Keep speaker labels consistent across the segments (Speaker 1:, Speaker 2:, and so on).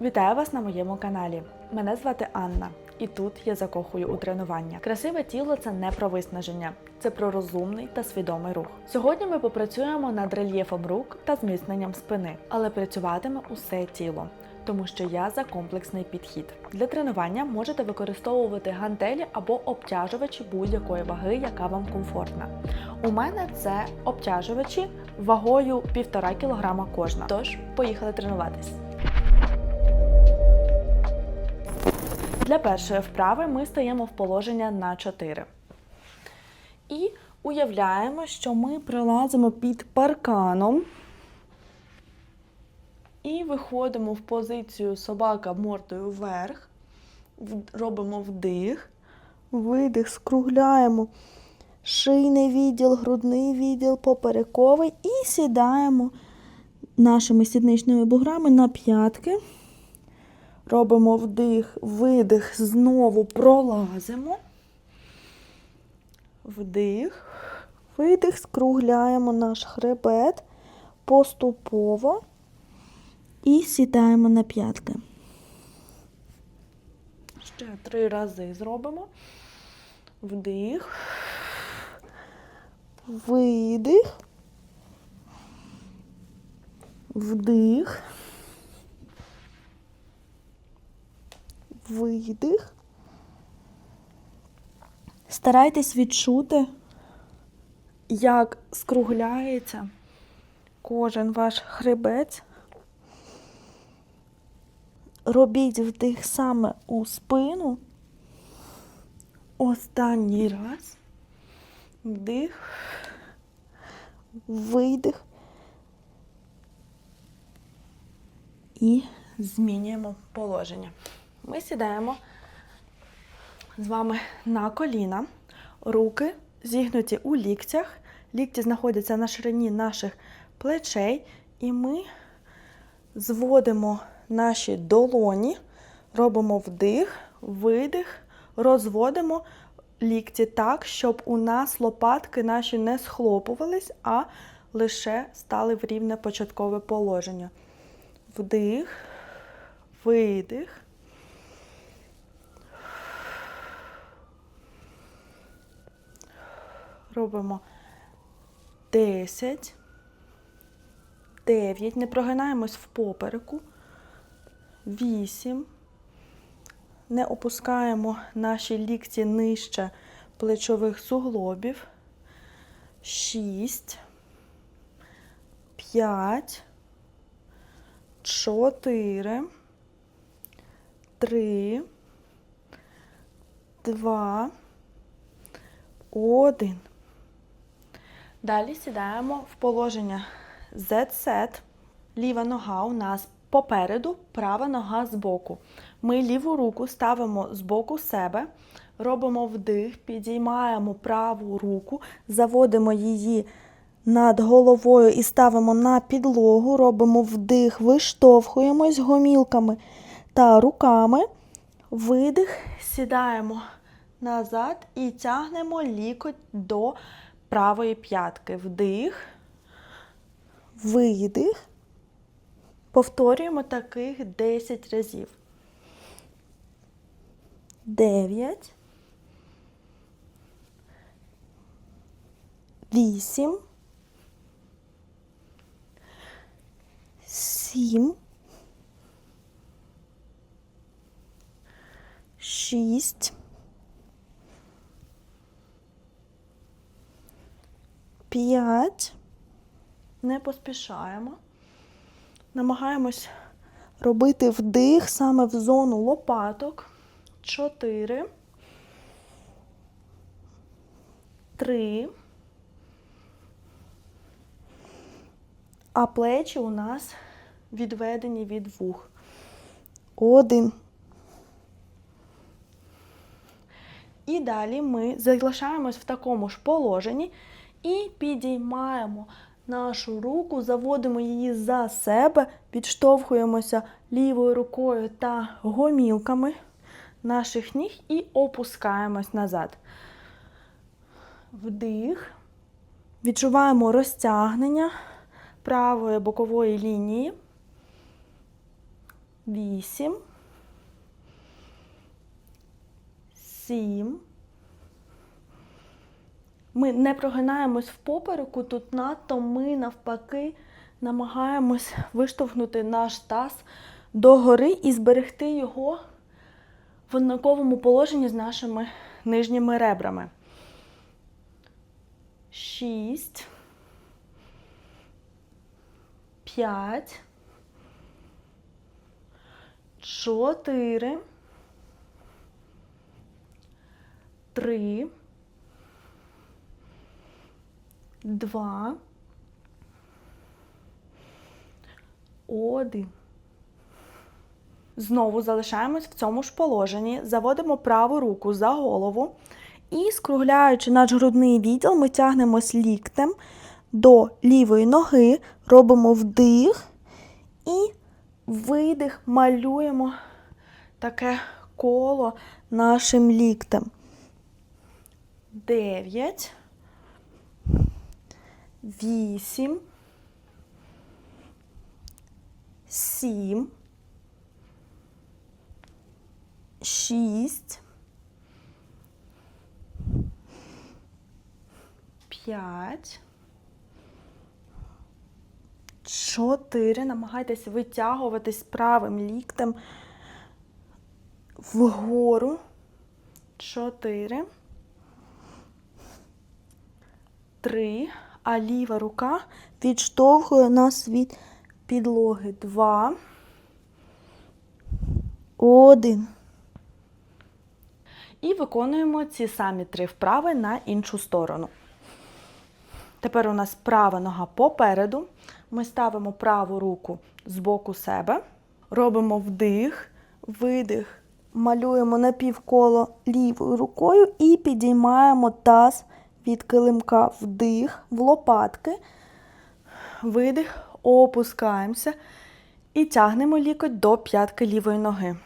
Speaker 1: Вітаю вас на моєму каналі. Мене звати Анна, і тут я закохую у тренування. Красиве тіло це не про виснаження, це про розумний та свідомий рух. Сьогодні ми попрацюємо над рельєфом рук та зміцненням спини, але працюватиме усе тіло, тому що я за комплексний підхід. Для тренування можете використовувати гантелі або обтяжувачі будь-якої ваги, яка вам комфортна. У мене це обтяжувачі вагою півтора кілограма кожна. Тож, поїхали тренуватись. Для першої вправи ми стаємо в положення на 4. І уявляємо, що ми прилазимо під парканом і виходимо в позицію собака мордою вверх, робимо вдих, видих, скругляємо шийний відділ, грудний відділ, поперековий і сідаємо нашими сідничними буграми на п'ятки. Робимо вдих, видих, знову пролазимо. Вдих, видих, скругляємо наш хребет поступово і сідаємо на п'ятки. Ще три рази зробимо. Вдих, видих, вдих. видих. Старайтесь відчути, як скругляється кожен ваш хребець. Робіть вдих саме у спину. Останній раз. Вдих, видих. І змінюємо положення. Ми сідаємо з вами на коліна, руки зігнуті у ліктях. Лікті знаходяться на ширині наших плечей, і ми зводимо наші долоні, робимо вдих, видих, розводимо лікті так, щоб у нас лопатки наші не схлопувались, а лише стали в рівне початкове положення. Вдих, видих. робимо 10, 9, не прогинаємось в попереку, 8, не опускаємо наші лікті нижче плечових суглобів, 6, 5, 4, 3, 2, один. Далі сідаємо в положення Z-set. Ліва нога у нас попереду, права нога збоку. Ми ліву руку ставимо з боку себе, робимо вдих, підіймаємо праву руку, заводимо її над головою і ставимо на підлогу, робимо вдих, виштовхуємось гомілками та руками. Видих, сідаємо назад і тягнемо лікоть до правої п'ятки. Вдих, видих. Повторюємо таких 10 разів. 9. 8. 7. 6. П'ять. Не поспішаємо. Намагаємось робити вдих саме в зону лопаток. чотири. Три. А плечі у нас відведені від вух. Один. І далі ми залишаємось в такому ж положенні і підіймаємо нашу руку, заводимо її за себе, підштовхуємося лівою рукою та гомілками наших ніг і опускаємось назад. Вдих. Відчуваємо розтягнення правої бокової лінії. Вісім. 7. Ми не прогинаємось в попереку тут надто ми навпаки намагаємось виштовхнути наш таз догори і зберегти його в однаковому положенні з нашими нижніми ребрами. Шість. П'ять. Чотири. Три два. Один. Знову залишаємось в цьому ж положенні. Заводимо праву руку за голову. І, скругляючи наш грудний відділ, ми тягнемось ліктем до лівої ноги, робимо вдих і видих, малюємо таке коло нашим ліктем. Дев'ять вісім, сім, шість, п'ять. Чотири. Намагайтесь витягуватись правим ліктем вгору. Чотири. Три а ліва рука відштовхує нас від підлоги. Два. Один. І виконуємо ці самі три вправи на іншу сторону. Тепер у нас права нога попереду. Ми ставимо праву руку з боку себе, робимо вдих, видих, малюємо напівколо лівою рукою і підіймаємо таз з килимка вдих, в лопатки, видих, опускаємося і тягнемо лікоть до п'ятки лівої ноги.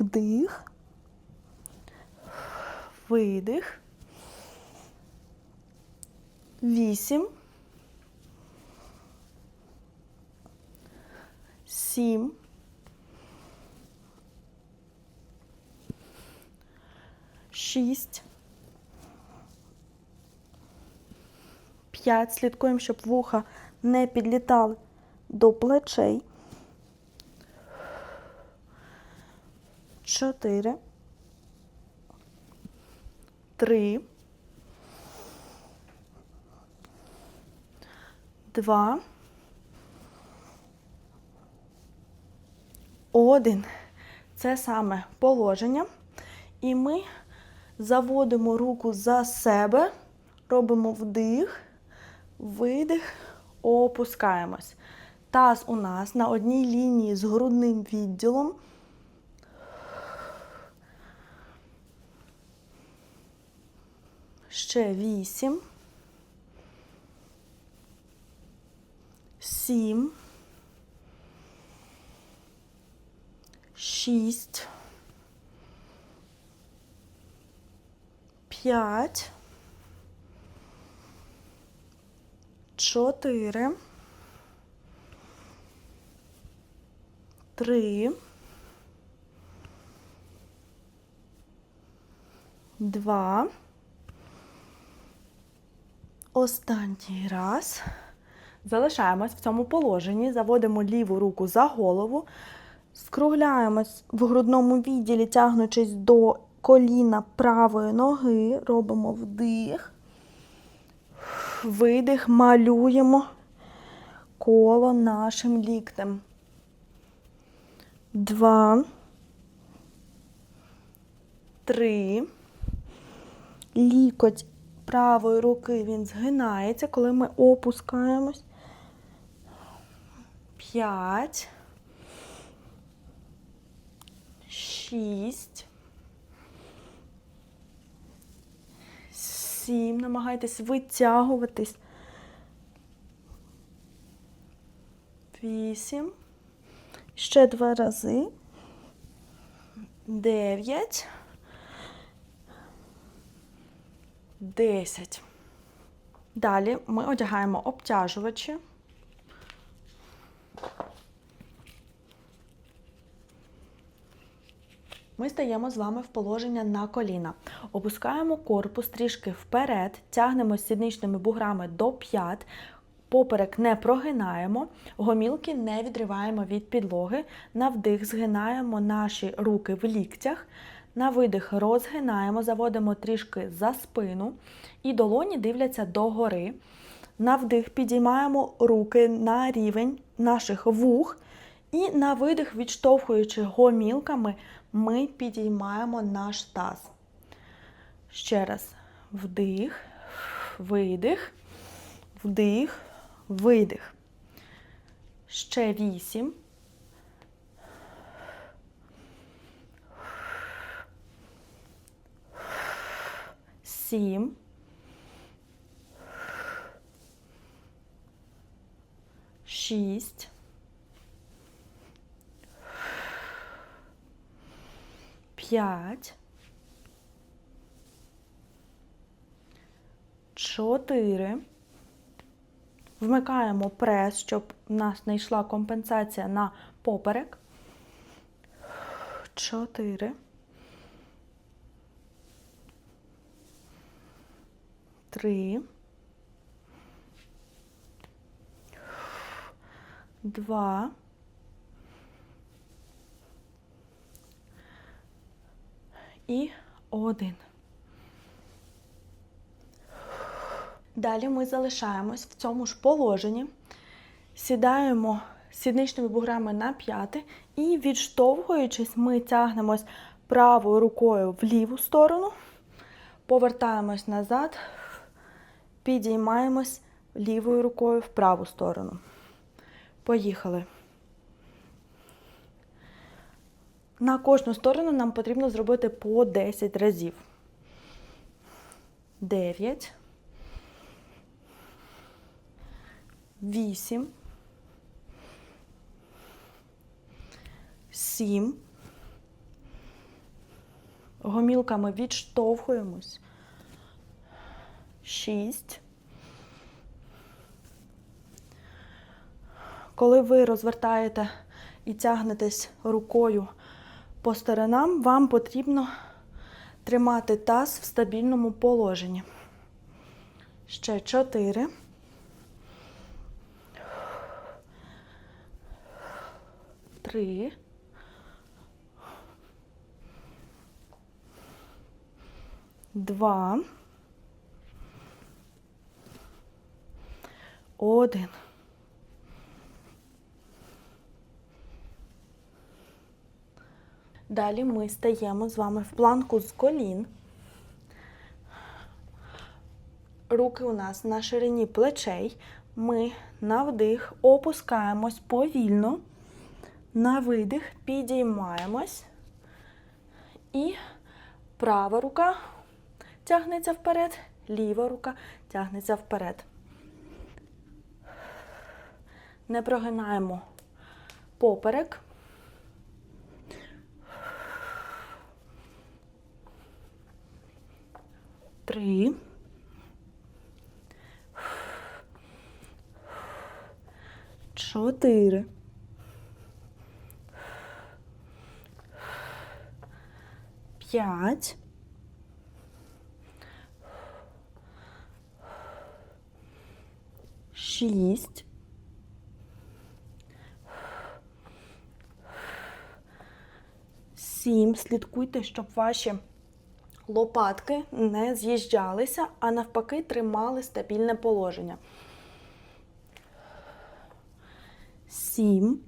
Speaker 1: Вдих, видих. Вісім. Сім. 6. 5. Слідкуємо, щоб вуха не підлітали до плечей. 4. 3. 2. 1. Це саме положення. І ми Заводимо руку за себе, робимо вдих, видих, опускаємось. Таз у нас на одній лінії з грудним відділом. Ще вісім. Сім. Шість. П'ять, чотири. Три, два, останній раз. Залишаємось в цьому положенні, заводимо ліву руку за голову, скругляємось в грудному відділі, тягнучись до коліна правої ноги, робимо вдих, видих, малюємо коло нашим ліктем. Два. Три. Лікоть правої руки він згинається, коли ми опускаємось. П'ять. Шість. всім, намагайтесь витягуватись. Вісім. Ще два рази. Дев'ять. Десять. Далі ми одягаємо обтяжувачі. Ми стаємо з вами в положення на коліна. Опускаємо корпус трішки вперед, тягнемо сідничними буграми до п'ят, поперек не прогинаємо, гомілки не відриваємо від підлоги, на вдих згинаємо наші руки в ліктях. На видих розгинаємо, заводимо трішки за спину і долоні дивляться догори. На вдих підіймаємо руки на рівень наших вух і на видих, відштовхуючи гомілками, ми підіймаємо наш таз. Ще раз вдих, видих, вдих, видих. Ще вісім. Сім. Шість. 5, 4. Вмикаємо прес, щоб в нас не йшла компенсація на поперек. 4. 3. 2. і один. Далі ми залишаємось в цьому ж положенні, сідаємо сідничними буграми на п'яти і, відштовхуючись, ми тягнемось правою рукою в ліву сторону, повертаємось назад, підіймаємось лівою рукою в праву сторону. Поїхали. На кожну сторону нам потрібно зробити по 10 разів. 9. 8. 7. Гомілками відштовхуємось. 6. Коли ви розвертаєте і тягнетесь рукою по сторонам вам потрібно тримати таз в стабільному положенні. Ще 4. Три. Два. Один. Далі ми стаємо з вами в планку з колін. Руки у нас на ширині плечей. Ми на вдих опускаємось повільно, на видих, підіймаємось. І права рука тягнеться вперед, ліва рука тягнеться вперед. Не прогинаємо поперек. три. Чотири. П'ять. Шість. Сім. Слідкуйте, щоб ваші лопатки не з'їжджалися, а навпаки, тримали стабільне положення. Сім.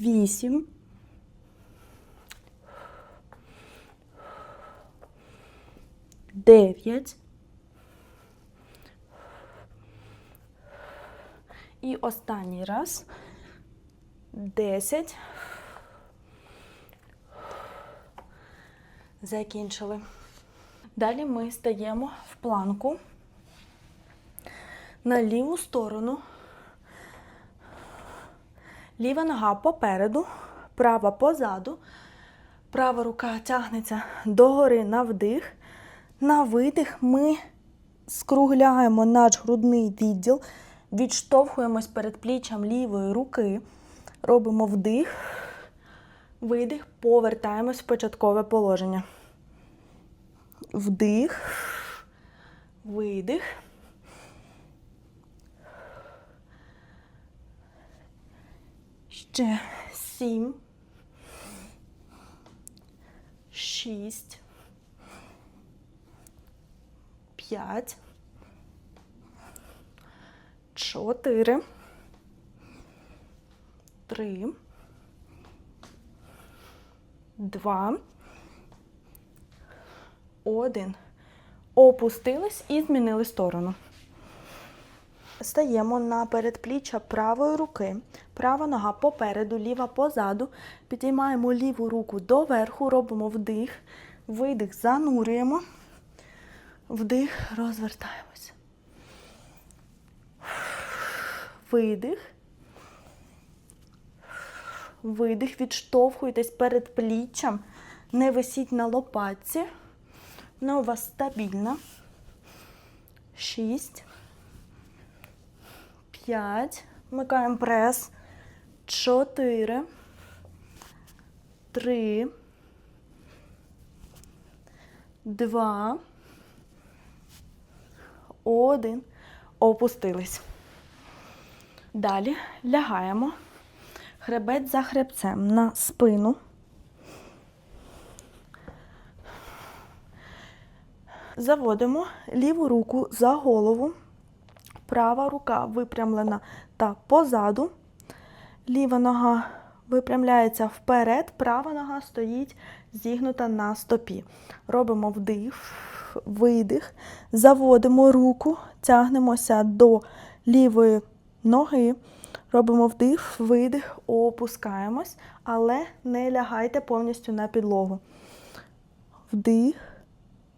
Speaker 1: Вісім. Дев'ять. І останній раз. Десять. Закінчили. Далі ми стаємо в планку на ліву сторону. Ліва нога попереду, права позаду. Права рука тягнеться догори на вдих. На видих ми скругляємо наш грудний відділ, відштовхуємось перед пліччям лівої руки, робимо вдих, видих, повертаємось в початкове положення. Вдих, видих. Ще сім. Шість. П'ять. Чотири. Три. Два один. Опустились і змінили сторону. Стаємо на передпліччя правої руки. Права нога попереду, ліва позаду. Підіймаємо ліву руку доверху, робимо вдих, видих, занурюємо, вдих, розвертаємося. Видих. Видих, відштовхуйтесь перед пліччям, не висіть на лопатці. Нова ну, стабільна. Шість. П'ять. Вмикаємо прес. Чотири. Три. Два. Один. Опустились. Далі лягаємо хребет за хребцем на спину. Заводимо ліву руку за голову, права рука випрямлена та позаду, ліва нога випрямляється вперед, права нога стоїть зігнута на стопі. Робимо вдих, видих, заводимо руку, тягнемося до лівої ноги. Робимо вдих, видих, опускаємось, але не лягайте повністю на підлогу. Вдих.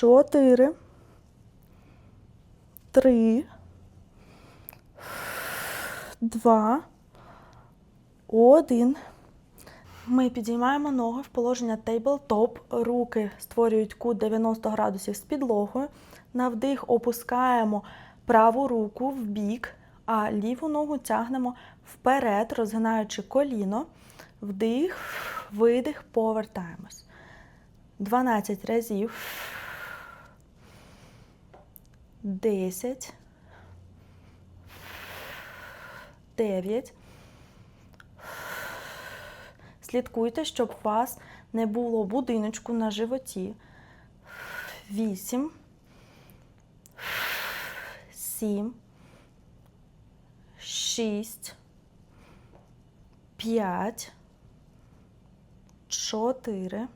Speaker 1: чотири, три, два, один. Ми підіймаємо ноги в положення тейбл-топ. Руки створюють кут 90 градусів з підлогою. На вдих опускаємо праву руку в бік, а ліву ногу тягнемо вперед, розгинаючи коліно, вдих, видих, повертаємось. 12 разів. 10, 9. Слідкуйте, щоб у вас не було будиночку на животі. 8, 7, 6, 5, 4,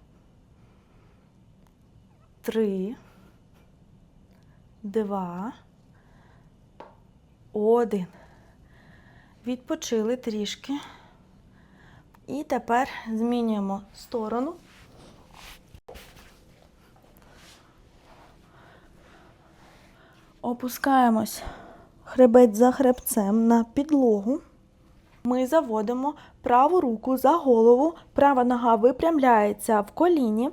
Speaker 1: 3, два, один. Відпочили трішки. І тепер змінюємо сторону. Опускаємось хребет за хребцем на підлогу. Ми заводимо праву руку за голову, права нога випрямляється в коліні,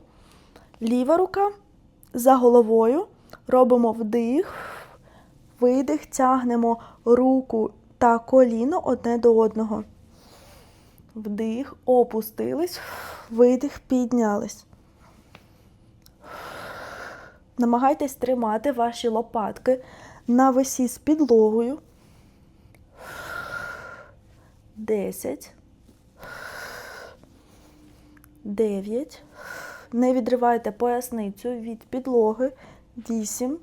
Speaker 1: ліва рука за головою Робимо вдих, видих, тягнемо руку та коліно одне до одного. Вдих, опустились, видих, піднялись. Намагайтесь тримати ваші лопатки на весі з підлогою. 10. 9. Не відривайте поясницю від підлоги вісім,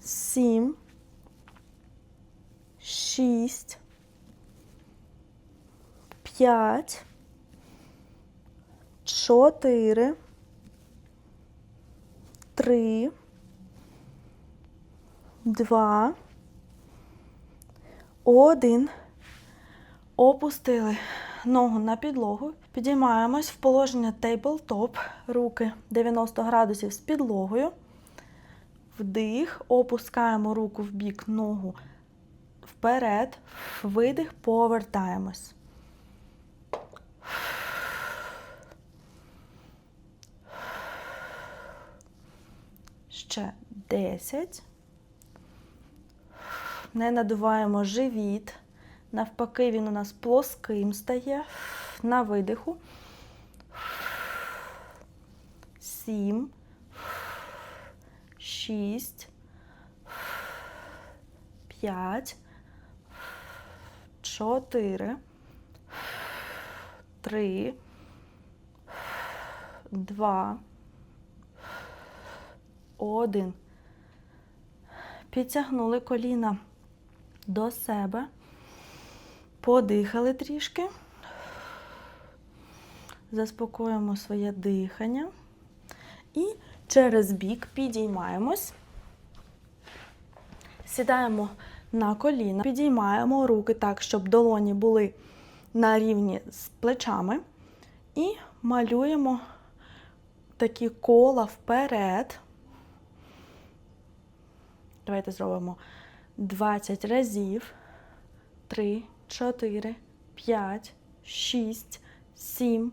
Speaker 1: сім, шість, п'ять, чотири, три, два, один. Опустили ногу на підлогу. Підіймаємось в положення тейбл-топ, руки 90 градусів з підлогою. Вдих, опускаємо руку в бік, ногу вперед, видих, повертаємось. Ще 10. Не надуваємо живіт. Навпаки, він у нас плоским стає. На видиху. Сім. Шість. П'ять. Чотири. Три. Два. Один. Підтягнули коліна до себе. Подихали трішки заспокоїмо своє дихання і через бік підіймаємось, сідаємо на коліна, підіймаємо руки так, щоб долоні були на рівні з плечами, і малюємо такі кола вперед. Давайте зробимо 20 разів. 3, 4, 5, 6, 7,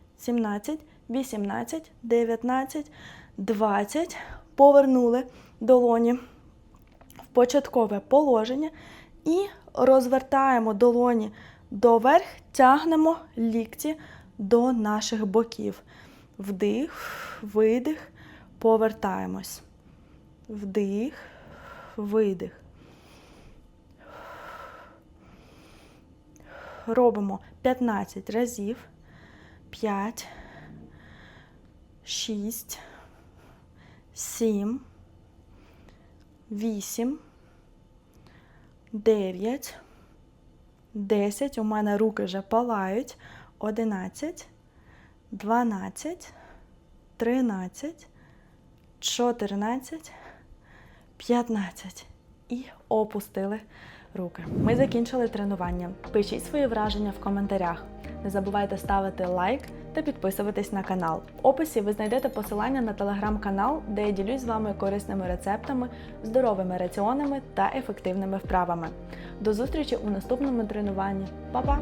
Speaker 1: 17, 18, 19, 20. Повернули долоні в початкове положення і розвертаємо долоні доверх, тягнемо лікті до наших боків. Вдих, видих, повертаємось. Вдих, видих. Робимо 15 разів. П'ять. Шість. Сім. Вісім. Дев'ять. Десять. У мене руки вже палають. Одинадцять, дванадцять, тринадцять, чотирнадцять, п'ятнадцять. І опустили руки. Ми закінчили тренування. Пишіть свої враження в коментарях. Не забувайте ставити лайк та підписуватись на канал. В описі ви знайдете посилання на телеграм-канал, де я ділюсь з вами корисними рецептами, здоровими раціонами та ефективними вправами. До зустрічі у наступному тренуванні. Па-па!